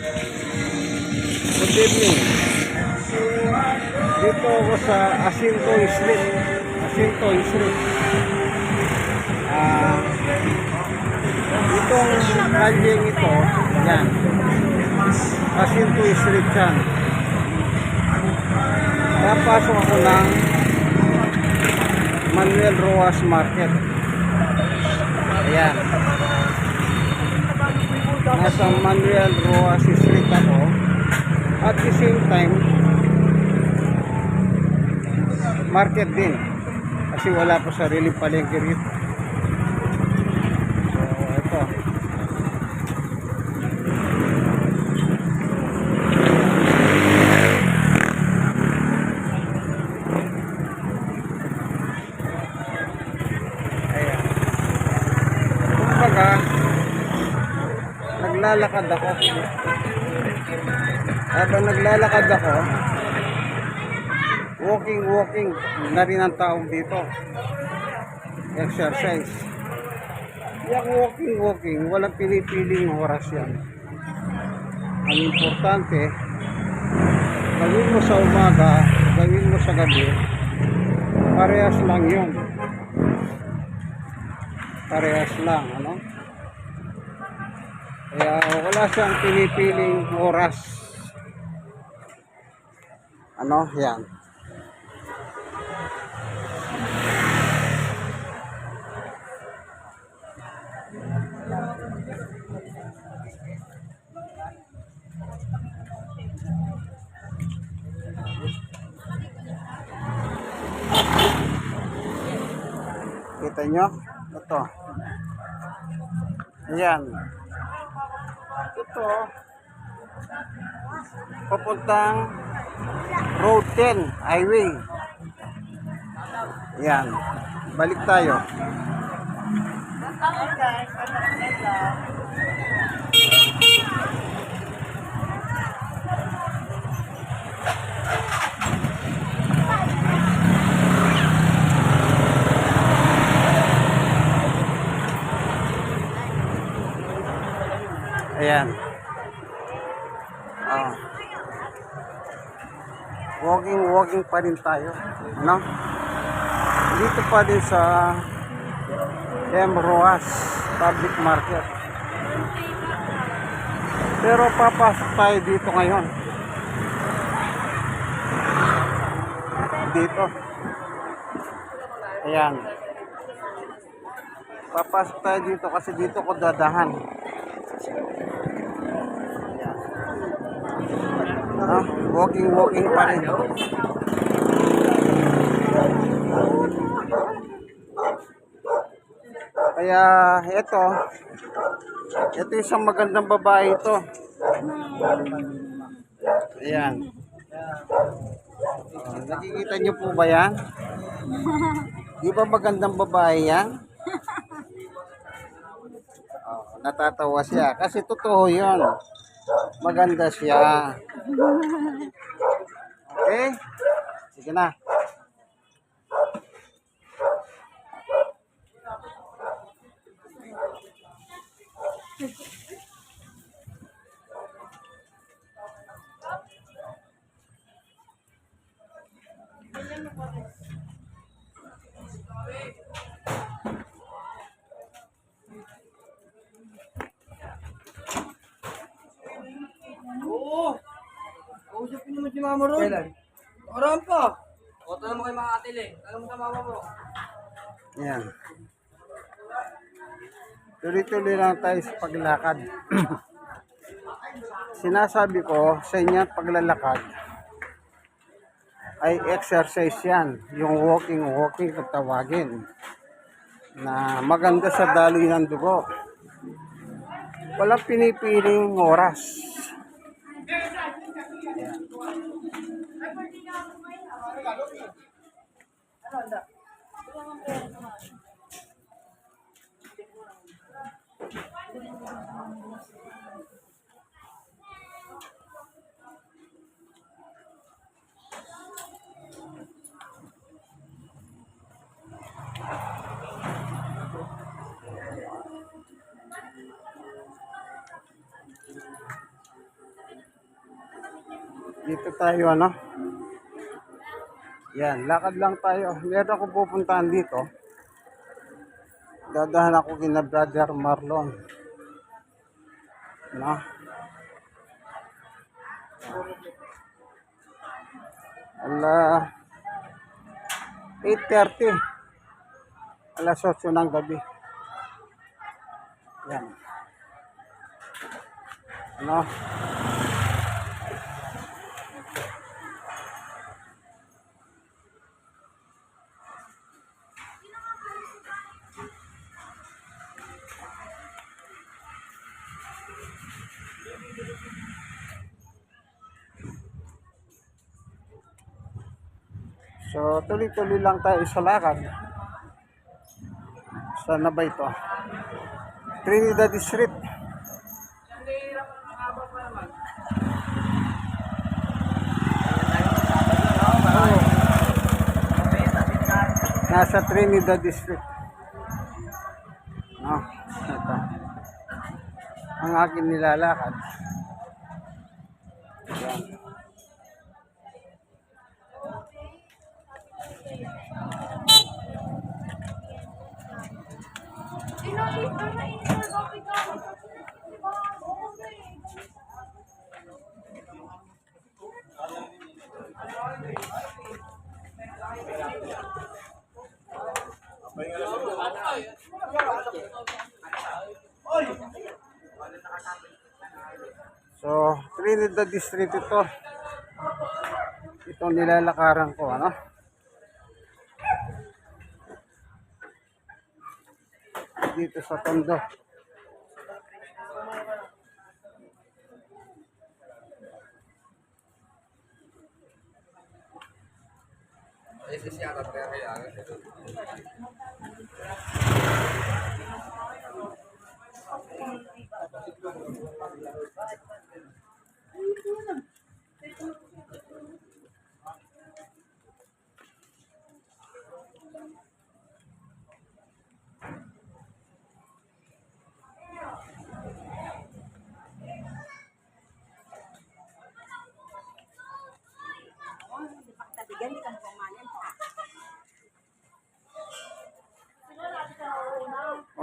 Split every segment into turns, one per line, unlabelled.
Good evening. Dito ako sa Asinto Street. Asinto Street. Ah, itong kalyeng ito, yan. Asinto Street yan. Napasok ako ng Manuel Roas Market. Ayan. Nasa Manuel Roas Street ako. At the same time, market din. Kasi wala po sariling palengke rito. So, ito. Ayan. Kumbaga, naglalakad ako. Habang naglalakad ako, walking, walking na rin ang tawag dito. Exercise. Yung walking, walking, walang pinipiling oras yan. Ang importante, gawin mo sa umaga, gawin mo sa gabi, parehas lang yun. Parehas lang, ano? Kaya wala siyang pinipiling oras. Ano? Yan. Kita nyo? Ito. Ayan. Ito. Papuntang Road 10 Highway. Ayan. Balik tayo. Ayan. Walking, walking pa rin tayo. No? Dito pa din sa M. Public Market. Pero papasok tayo dito ngayon. Dito. Ayan. Papasok tayo dito kasi dito ko dadahan. Ah, walking walking pa rin. Kaya ito, ito isang magandang babae ito. Ayan. Oh, nakikita niyo po ba yan? Di ba magandang babae yan? Oh, natatawa siya kasi totoo yun. Maganda siya. Okay? Sige na.
Si mama ron. Kailan? Nakaraan pa. O, tanong mo kay mga atile. Tanong mo sa mama mo.
Yan. Tuloy-tuloy lang tayo sa paglakad. Sinasabi ko sa inyo paglalakad ay exercise yan. Yung walking, walking kung tawagin. Na maganda sa daloy ng dugo. Walang pinipiling oras. Ano, anda? dito tayo ano yan, lakad lang tayo. Meron ako pupuntahan dito. Dadahan ako kina Brother Marlon. No? Ala 8.30 alas 8 ng gabi yan ano So, tuloy-tuloy lang tayo sa lakad. Saan na ba ito? Trinidad Street. Nasa Trinidad District. No, ito. Ang akin nilalakad. Yan. So, Trinidad District ito. Ito ang nilalakaran ko, ano? Dito sa Tondo.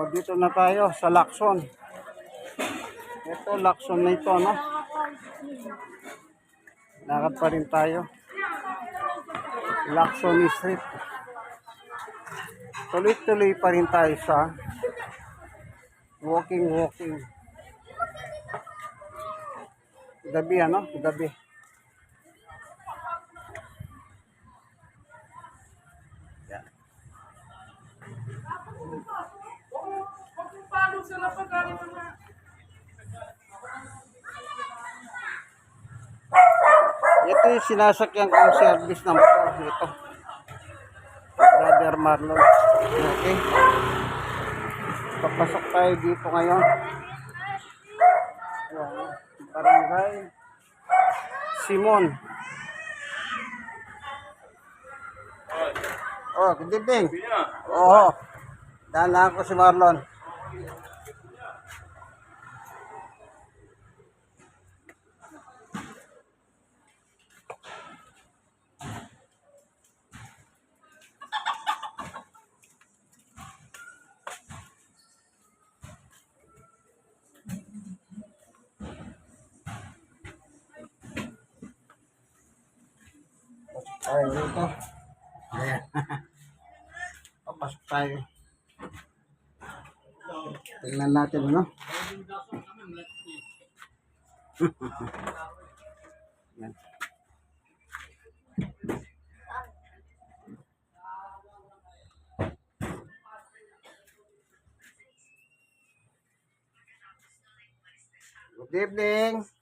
Dito na tayo sa Lacson. Ito, Lacson na ito, no? Lakad pa rin tayo. Lacson Street. Tuloy-tuloy pa rin tayo sa walking, walking. Gabi, ano? Gabi. Ito yung sinasakyan kong service ng motor. Ito. Brother Marlon. Okay. Papasok tayo dito ngayon. Yan. Barangay Simon. Oh, good evening. Oo. Dahan ko si Marlon. Tayo dito. Ayan. Papasok tayo. Tingnan natin, ano? Yan. Good evening.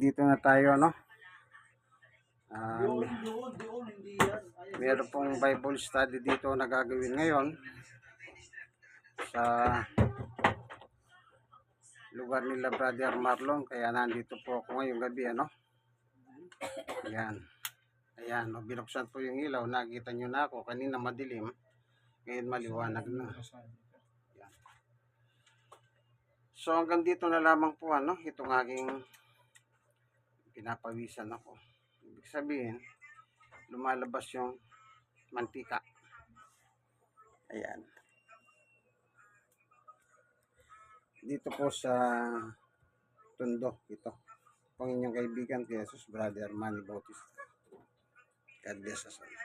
Dito na tayo, no? Um, meron pong Bible study dito na gagawin ngayon sa lugar nila Brother Marlon. Kaya nandito po ako ngayong gabi, ano? Ayan. Ayan, no, binuksan po yung ilaw. Nakita nyo na ako. Kanina madilim. Ngayon maliwanag na. Ayan. So hanggang dito na lamang po ano, itong aking pinapawisan ako. Ibig sabihin, lumalabas yung mantika. Ayan. Dito po sa Tondo, ito. Pang inyong kaibigan, Jesus Brother Manny Bautista. God bless us all.